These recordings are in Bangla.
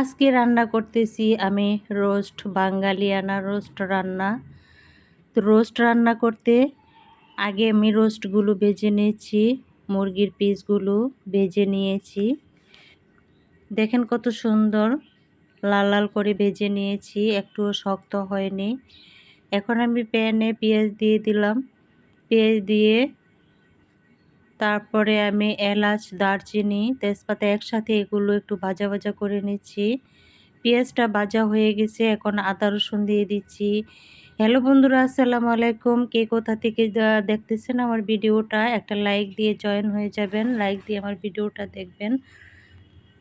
আজকে রান্না করতেছি আমি রোস্ট বাঙালিয়ানা রোস্ট রান্না। তো রোস্ট রান্না করতে আগে আমি রোস্টগুলো ভেজে নিয়েছি, মুরগির পিসগুলো ভেজে নিয়েছি। দেখেন কত সুন্দর লাল লাল করে ভেজে নিয়েছি, একটুও শক্ত হয়নি। এখন আমি প্যানে পেঁয়াজ দিয়ে দিলাম। পেঁয়াজ দিয়ে তারপরে আমি এলাচ, দারচিনি, তেজপাতা একসাথে এগুলো একটু ভাজা ভাজা করে নিচ্ছি। পেঁয়াজটা ভাজা হয়ে গেছে, এখন আদা রসুন দিয়ে দিচ্ছি। হ্যালো বন্ধুরা, আসসালামু আলাইকুম। কে কোথা থেকে দেখতেছেন আমার ভিডিওটা? একটা লাইক দিয়ে জয়েন হয়ে যাবেন, লাইক দিয়ে আমার ভিডিওটা দেখবেন।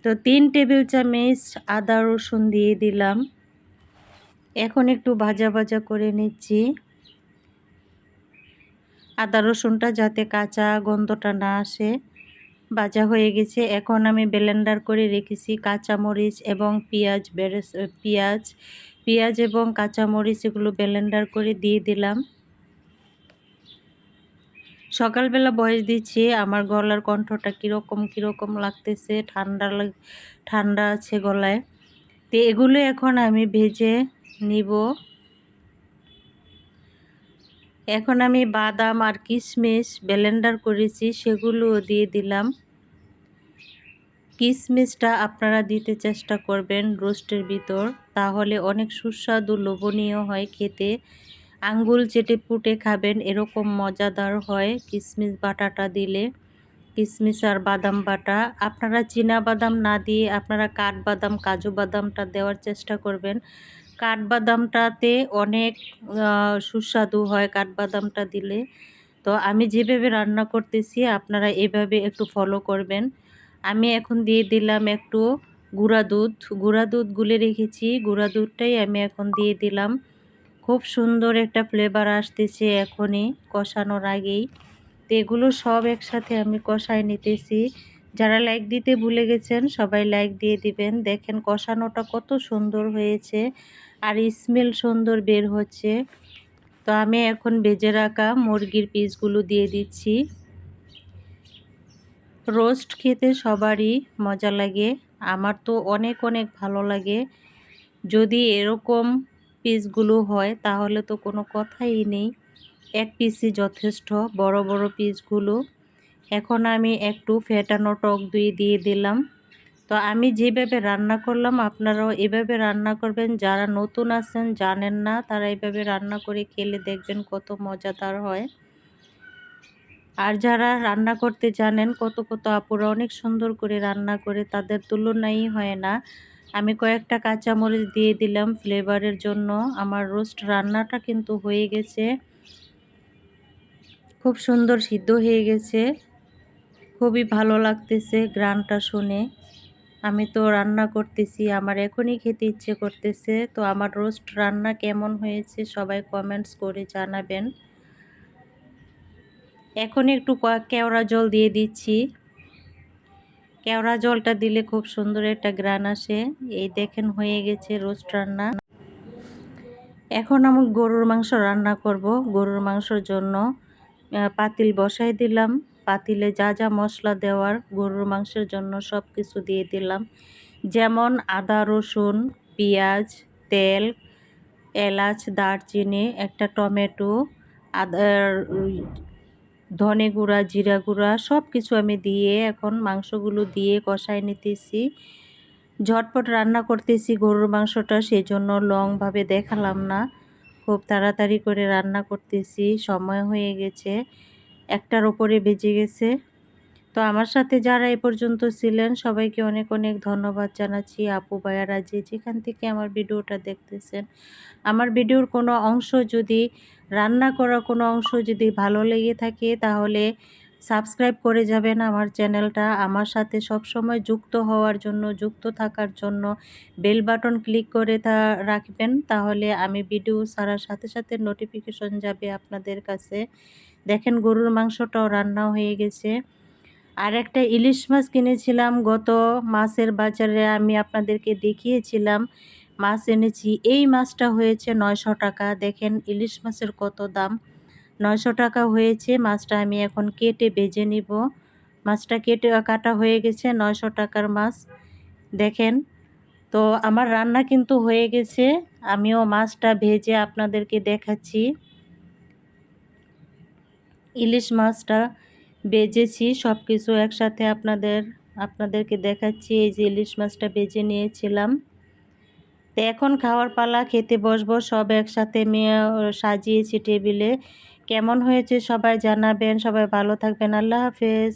তো তিন টেবিল চামচ আদা রসুন দিয়ে দিলাম। এখন একটু ভাজা ভাজা করে নিচ্ছি। আদা রসুনটা যাতে কাঁচা গন্ধটা না আসে, ভাজা হয়ে গেছে। এখন আমি ব্লেন্ডার করে রেখেছি কাঁচামরিচ এবং পেঁয়াজ বেড়ে পেঁয়াজ। পেঁয়াজ এবং কাঁচামরিচ এগুলো ব্লেন্ডার করে দিয়ে দিলাম। সকালবেলা বয়স দিচ্ছি, আমার গলার কণ্ঠটা কীরকম কীরকম লাগতেছে, ঠান্ডা ঠান্ডা আছে গলায়। তো এগুলো এখন আমি ভেজে নিব। এখন আমি বাদাম আর কিশমিশ ব্লেন্ডার করেছি, সেগুলোও দিয়ে দিলাম। কিশমিশটা আপনারা দিতে চেষ্টা করবেন রোস্টের ভিতর, তাহলে অনেক সুস্বাদু, লোভনীয় হয় খেতে। আঙ্গুল চেটে পুটে খাবেন, এরকম মজাদার হয় কিশমিশ বাটাটা দিলে। কিশমিশ আর বাদাম বাটা, আপনারা চীনা বাদাম না দিয়ে আপনারা কাঠবাদাম কাজু বাদামটা দেওয়ার চেষ্টা করবেন। কাঠবাদামটাতে অনেক সুস্বাদু হয় কাঠবাদামটা দিলে। তো আমি যেভাবে রান্না করতেছি, আপনারা এভাবে একটু ফলো করবেন। আমি এখন দিয়ে দিলাম একটু গুঁড়া দুধ। গুঁড়া দুধ গুলে রেখেছি। গুঁড়া দুধটাই আমি এখন দিয়ে দিলাম। খুব সুন্দর একটা ফ্লেভার আসতেছে এখনই, কষানোর আগেই। তো এগুলো সব একসাথে আমি কষায় নিতেছি। যারা লাইক দিতে ভুলে গেছেন, সবাই লাইক দিয়ে দিবেন। দেখেন কষানোটা কত সুন্দর হয়েছে। আর স্মেল সুন্দর বের হচ্ছে। তো আমি এখন বেজে রাখা মুরগির পিসগুলো দিয়ে দিচ্ছি। রোস্ট খেতে সবারই মজা লাগে, আমার তো অনেক অনেক ভালো লাগে। যদি এরকম পিসগুলো হয়, তাহলে তো কোনো কথাই নেই। এক পিসই যথেষ্ট, বড় বড় পিসগুলো। এখন আমি একটু ফেটানো টক দই দিয়ে দিলাম। তো আমি যেভাবে রান্না করলাম, আপনারাও এভাবে রান্না করবেন। যারা নতুন আছেন, জানেন না, তারা এভাবে রান্না করে খেলে দেখবেন কত মজাদার হয়। আর যারা রান্না করতে জানেন, কত কত আপুরা অনেক সুন্দর করে রান্না করে, তাদের তুলনাই হয় না। আমি কয়েকটা কাঁচামরিচ দিয়ে দিলাম ফ্লেভারের জন্য। আমার রোস্ট রান্নাটা কিন্তু হয়ে গেছে। খুব সুন্দর সিদ্ধ হয়ে গেছে। খুবই ভালো লাগতেছে গ্রানটা শুনে। আমি তো রান্না করতেছি, আমার এখনই খেতে ইচ্ছে করতেছে। তো আমার রোস্ট রান্না কেমন হয়েছে সবাই কমেন্টস করে জানাবেন। এখন একটু কেওড়া জল দিয়ে দিচ্ছি। কেওড়া জলটা দিলে খুব সুন্দর একটা গ্রান আসে। এই দেখেন হয়ে গেছে রোস্ট রান্না। এখন আমি গরুর মাংস রান্না করব, গরুর মাংসর জন্য পাতিল বসাই দিলাম। পাতিলে যা যা মশলা দেওয়ার, গরুর মাংসের জন্য সব কিছু দিয়ে দিলাম। যেমন আদা, রসুন, পেঁয়াজ, তেল, এলাচ, দারচিনি, একটা টমেটো আদার ধনে গুঁড়া, জিরা গুঁড়া সব কিছু আমি দিয়ে এখন মাংসগুলো দিয়ে কষাই নিতেছি। ঝটপট রান্না করতেছি গরুর মাংসটা, সেজন্য লংভাবে দেখালাম না। খুব তাড়াতাড়ি করে রান্না করতেছি, সময় হয়ে গেছে। একটার ওপরে বেজে গেছে। তো আমার সাথে যারা এ পর্যন্ত ছিলেন, সবাইকে অনেক অনেক ধন্যবাদ জানাচ্ছি। আপু, ভাইয়ারা যে যেখান থেকে আমার ভিডিওটা দেখতেছেন, আমার ভিডিওর কোনো অংশ যদি, রান্না করা কোনো অংশ যদি ভালো লেগে থাকে, তাহলে সাবস্ক্রাইব করে যাবেন আমার চ্যানেলটা। আমার সাথে সব সময় যুক্ত হওয়ার জন্য, যুক্ত থাকার জন্য বেল বাটন ক্লিক করে তা রাখবেন। তাহলে আমি ভিডিও ছাড়ার সাথে সাথে নোটিফিকেশন যাবে আপনাদের কাছে। দেখেন গরুর মাংসটাও রান্না হয়ে গেছে। আর একটা ইলিশ মাছ কিনেছিলাম, গত মাছের বাজারে আমি আপনাদেরকে দেখিয়েছিলাম। মাছ এনেছি, এই মাছটা হয়েছে নয়শো টাকা। দেখেন ইলিশ মাছের কত দাম। নয়শো টাকা হয়েছে, মাছটা আমি এখন কেটে বেজে নিব। মাছটা কেটে কাটা হয়ে গেছে, নয়শো টাকার মাছ। দেখেন, তো আমার রান্না কিন্তু হয়ে গেছে। আমিও মাছটা ভেজে আপনাদেরকে দেখাচ্ছি। ইলিশ মাছটা বেজেছি সব কিছু একসাথে আপনাদের, আপনাদেরকে দেখাচ্ছি, এই যে ইলিশ মাছটা বেজে নিয়েছিলাম। তো এখন খাওয়ার পালা, খেতে বসবো, সব একসাথে মেয়ে সাজিয়েছি টেবিলে। কেমন হয়েছে সবাই জানাবেন, সবাই ভালো থাকবেন, আল্লাহ হাফেজ।